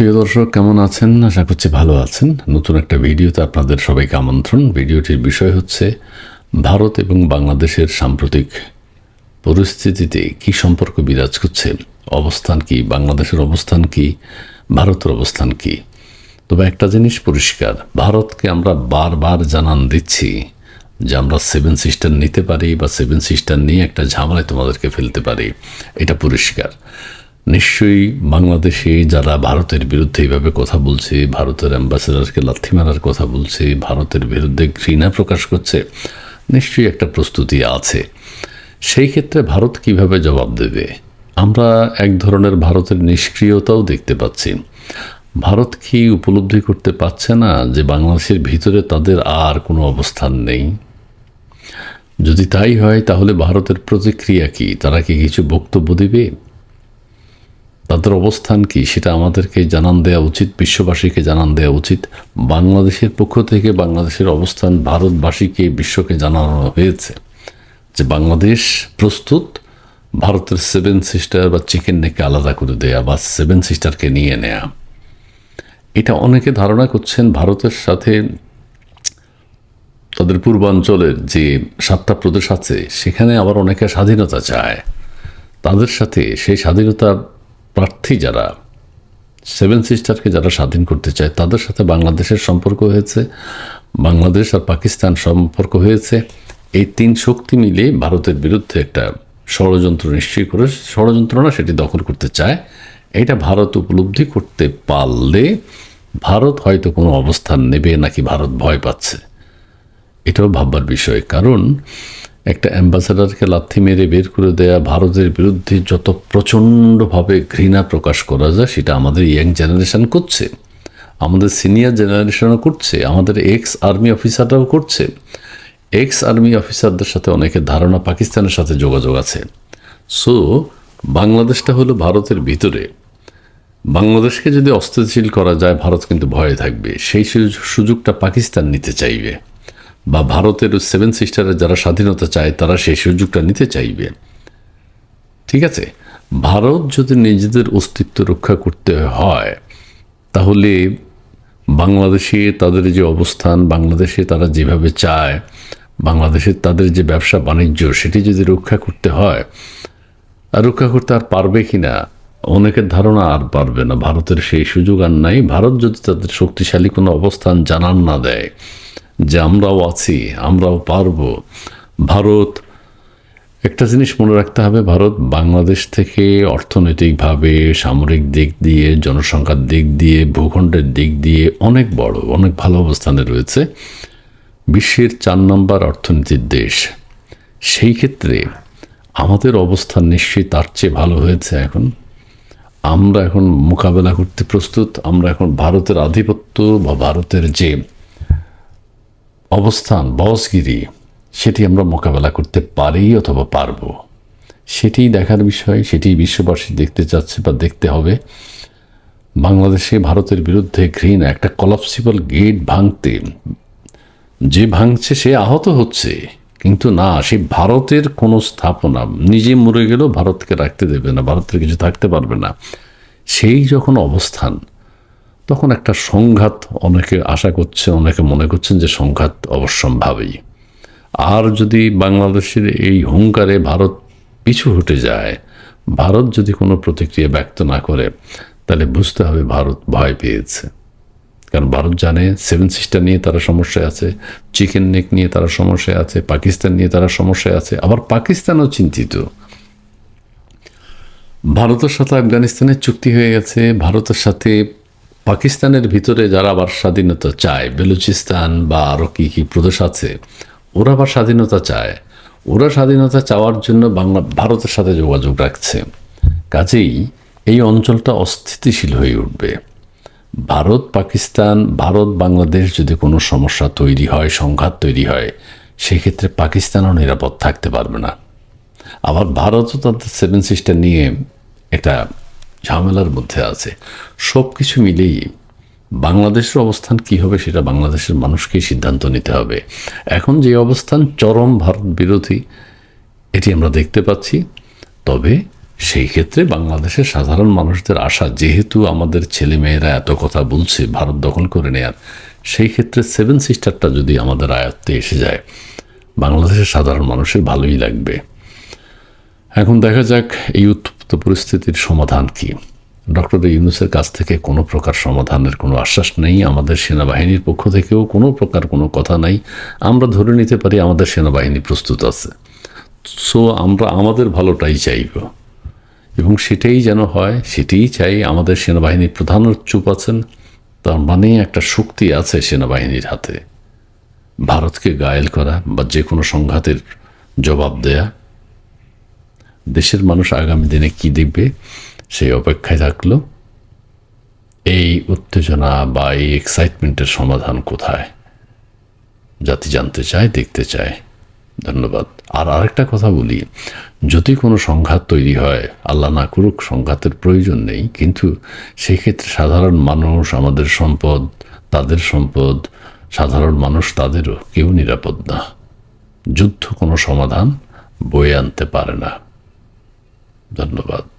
প্রিয় দর্শক, কেমন আছেন? আশা করছি ভালো আছেন। নতুন একটা ভিডিওতে আপনাদের সবাইকে আমন্ত্রণ। ভিডিওটির বিষয় হচ্ছে, ভারত এবং বাংলাদেশের সাম্প্রতিক পরিস্থিতিতে কি সম্পর্ক বিরাজ করছে? অবস্থান কি? বাংলাদেশের অবস্থান কি? ভারতের অবস্থান কি? তবে একটা জিনিস পরিষ্কার, ভারতকে আমরা বারবার জানান দিচ্ছি যে আমরা সেভেন সিস্টার নিতে পারি বা সেভেন সিস্টার নিয়ে একটা ঝামেলায় তোমাদেরকে ফেলতে পারি। এটা পরিষ্কার। নিশ্চয়ই বাংলাদেশে যারা ভারতের বিরুদ্ধে এইভাবে কথা বলছে, ভারতের অ্যাম্বাসেডারকে লাথি মারার কথা বলছে, ভারতের বিরুদ্ধে ঘৃণা প্রকাশ করছে, নিশ্চয়ই একটা প্রস্তুতি আছে। সেই ক্ষেত্রে ভারত কীভাবে জবাব দেবে? আমরা এক ধরনের ভারতের নিষ্ক্রিয়তাও দেখতে পাচ্ছি। ভারত কি উপলব্ধি করতে পারছে না যে বাংলাদেশের ভিতরে তাদের আর কোনো অবস্থান নেই? যদি তাই হয়, তাহলে ভারতের প্রতিক্রিয়া কি? তারা কি কিছু বক্তব্য দিবে? তাদের অবস্থান কি সেটা আমাদেরকে জানান দেওয়া উচিত, বিশ্ববাসীকে জানান দেওয়া উচিত। বাংলাদেশের পক্ষ থেকে বাংলাদেশের অবস্থান ভারতবাসীকে বিশ্বকে জানানো হয়েছে যে বাংলাদেশ প্রস্তুত ভারতের সেভেন সিস্টার বা চিকেন নেকে আলাদা করে দেয়া বা সেভেন সিস্টারকে নিয়ে নেয়া। এটা অনেকে ধারণা করছেন ভারতের সাথে তাদের পূর্বাঞ্চলের যে সাতটা প্রদেশ আছে সেখানে আবার অনেকে স্বাধীনতা চায়। তাদের সাথে সেই স্বাধীনতা প্রার্থী যারা সেভেন সিস্টারকে যারা স্বাধীন করতে চায়, তাদের সাথে বাংলাদেশের সম্পর্ক হয়েছে, বাংলাদেশ আর পাকিস্তান সম্পর্ক হয়েছে। এই তিন শক্তি মিলে ভারতের বিরুদ্ধে একটা ষড়যন্ত্র নিশ্চয়ই করে, ষড়যন্ত্র না, সেটি দখল করতে চায়। এটা ভারত উপলব্ধি করতে পারলে ভারত হয়তো কোনো অবস্থান নেবে নাকি ভারত ভয় পাচ্ছে। এটাও ভাববার বিষয়। কারণ একটা অ্যাম্বাসাডারকে লাথি মেরে বের করে দেয়া ভারতের বিরুদ্ধে যত প্রচণ্ডভাবে ঘৃণা প্রকাশ করা যায়, সেটা আমাদের ইয়াং জেনারেশন করছে। আমাদের সিনিয়র জেনারেশনও করছে, আমাদের এক্স আর্মি অফিসাররাও করছে। এক্স আর্মি অফিসারদের সাথে অনেকের ধারণা পাকিস্তানের সাথে যোগাযোগ আছে। সো, বাংলাদেশটা হলো ভারতের ভিতরে। বাংলাদেশকে যদি অস্থিতিশীল করা যায়, ভারত কিন্তু ভয়ে থাকবে। সেই সুযোগ- সুযোগটা পাকিস্তান নিতে চাইবে। বা ভারতের সেভেন সিস্টারের যারা স্বাধীনতা চায়, তারা সেই সুযোগটা নিতে চাইবে। ঠিক আছে? ভারত যদি নিজেদের অস্তিত্ব রক্ষা করতে হয়, তাহলে বাংলাদেশে তাদের যে অবস্থান, বাংলাদেশে তারা যেভাবে চায় বাংলাদেশের তাদের যে ব্যবসা বাণিজ্য, সেটি যদি রক্ষা করতে হয়, আর রক্ষা করতে আর পারবে কি না? অনেকের ধারণা আর পারবে না। ভারতের সেই সুযোগ আর নাই। ভারত যদি তাদের শক্তিশালী কোনো অবস্থান জানান না দেয় যে আমরাও আছি, আমরাও পারব। ভারত, একটা জিনিস মনে রাখতে হবে, ভারত বাংলাদেশ থেকে অর্থনৈতিকভাবে, সামরিক দিক দিয়ে, জনসংখ্যার দিক দিয়ে, ভূখণ্ডের দিক দিয়ে অনেক বড়, অনেক ভালো অবস্থানে রয়েছে। বিশ্বের চার নম্বর অর্থনীতির দেশ। সেই ক্ষেত্রে আমাদের অবস্থান নিশ্চয়ই তার চেয়ে ভালো হয়েছে এখন। আমরা এখন মোকাবেলা করতে প্রস্তুত, আমরা এখন ভারতের আধিপত্য বা ভারতের যে অবস্থান, বসগিরি, সেটি আমরা মোকাবেলা করতে পারি অথবা পারব। সেটি দেখার বিষয়, সেটি বিশ্ববাসী দেখতে চাচ্ছে বা দেখতে হবে। বাংলাদেশে ভারতের বিরুদ্ধে ঘৃণা, একটা কলাপসিবল গেট ভাঙতে। যে ভাঙছে, সে আহত হচ্ছে। কিন্তু না, সে ভারতের কোনো স্থাপনা, নিজে মরে গেলেও ভারতকে রাখতে দেবে না, ভারতের কিছু থাকতে পারবে না। সেই যখন অবস্থান তখন একটা সংঘাত অনেকে আশা করছে, অনেকে মনে করছেন যে সংঘাত অবশ্যম্ভাবী। আর যদি বাংলাদেশের এই হুঙ্কারে ভারত পিছু হটে যায়, ভারত যদি কোনো প্রতিক্রিয়া ব্যক্ত না করে, তাহলে বুঝতে হবে ভারত ভয় পেয়েছে। কারণ ভারত জানে সেভেন সিস্টার নিয়ে তারা সমস্যায় আছে, চিকেন নেক নিয়ে তারা সমস্যায় আছে, পাকিস্তান নিয়ে তারা সমস্যায় আছে, আবার পাকিস্তানও চিন্তিত। ভারতের সাথে আফগানিস্তানের চুক্তি হয়ে গেছে, ভারতের সাথে পাকিস্তানের ভিতরে যারা আবার স্বাধীনতা চায়, বেলুচিস্তান বা আরও কী কী প্রদেশ আছে, ওরা আবার স্বাধীনতা চায়। ওরা স্বাধীনতা চাওয়ার জন্য বাংলা, ভারতের সাথে যোগাযোগ রাখছে। কাজেই এই অঞ্চলটা অস্থিতিশীল হয়ে উঠবে। ভারত, পাকিস্তান, ভারত, বাংলাদেশ যদি কোনো সমস্যা তৈরি হয়, সংঘাত তৈরি হয়, সেক্ষেত্রে পাকিস্তানও নিরাপদ থাকতে পারবে না। আবার ভারতও তাদের সেভেন সিস্টার নিয়ে একটা ঝামেলার মধ্যে আছে। সব কিছু মিলেই বাংলাদেশের অবস্থান কি হবে সেটা বাংলাদেশের মানুষকেই সিদ্ধান্ত নিতে হবে। এখন যে অবস্থান চরম ভারত বিরোধী, এটি আমরা দেখতে পাচ্ছি। তবে সেই ক্ষেত্রে বাংলাদেশের সাধারণ মানুষদের আশা, যেহেতু আমাদের ছেলেমেয়েরা এত কথা বলছে, ভারত দখল করে নেয়ার, সেই ক্ষেত্রে সেভেন সিস্টারটা যদি আমাদের আয়ত্তে এসে যায়, বাংলাদেশের সাধারণ মানুষের ভালোই লাগবে। এখন দেখা যাক এই উত্তপ্ত পরিস্থিতির সমাধান কি? ডক্টর ইউনুসের কাছ থেকে কোনো প্রকার সমাধানের কোনো আশ্বাস নেই। আমাদের সেনাবাহিনীর পক্ষ থেকেও কোনো প্রকার কোনো কথা নাই। আমরা ধরে নিতে পারি আমাদের সেনাবাহিনী প্রস্তুত আছে। সো আমরা, আমাদের ভালোটাই চাইব। এবং সেটাই যেন হয়, সেটাই চাই আমাদের সেনাবাহিনীর প্রধান চুপ আছেন। তার মানে একটা শক্তি আছে সেনাবাহিনীর হাতে। ভারতকে গায়েল করা বা যে কোনো সংঘাতের জবাব দেয়া। দেশের মানুষ আগামী দিনে কি দেখবে? সেই অপেক্ষায় থাকল। এই উত্তেজনা বা এই এক্সাইটমেন্টের সমাধান কোথায়? জাতি জানতে চায়, দেখতে চায়। ধন্যবাদ। আর আরেকটা কথা বলি, যদি কোনো সংঘাত তৈরি হয়, আল্লাহ না করুক, সংঘাতের প্রয়োজন নেই। কিন্তু সেক্ষেত্রে সাধারণ মানুষ আমাদের সম্পদ, তাদের সম্পদ, সাধারণ মানুষ তাদেরও, কেউ নিরাপদ না। যুদ্ধ কোনো সমাধান বয়ে আনতে পারে না। ধন্যবাদ।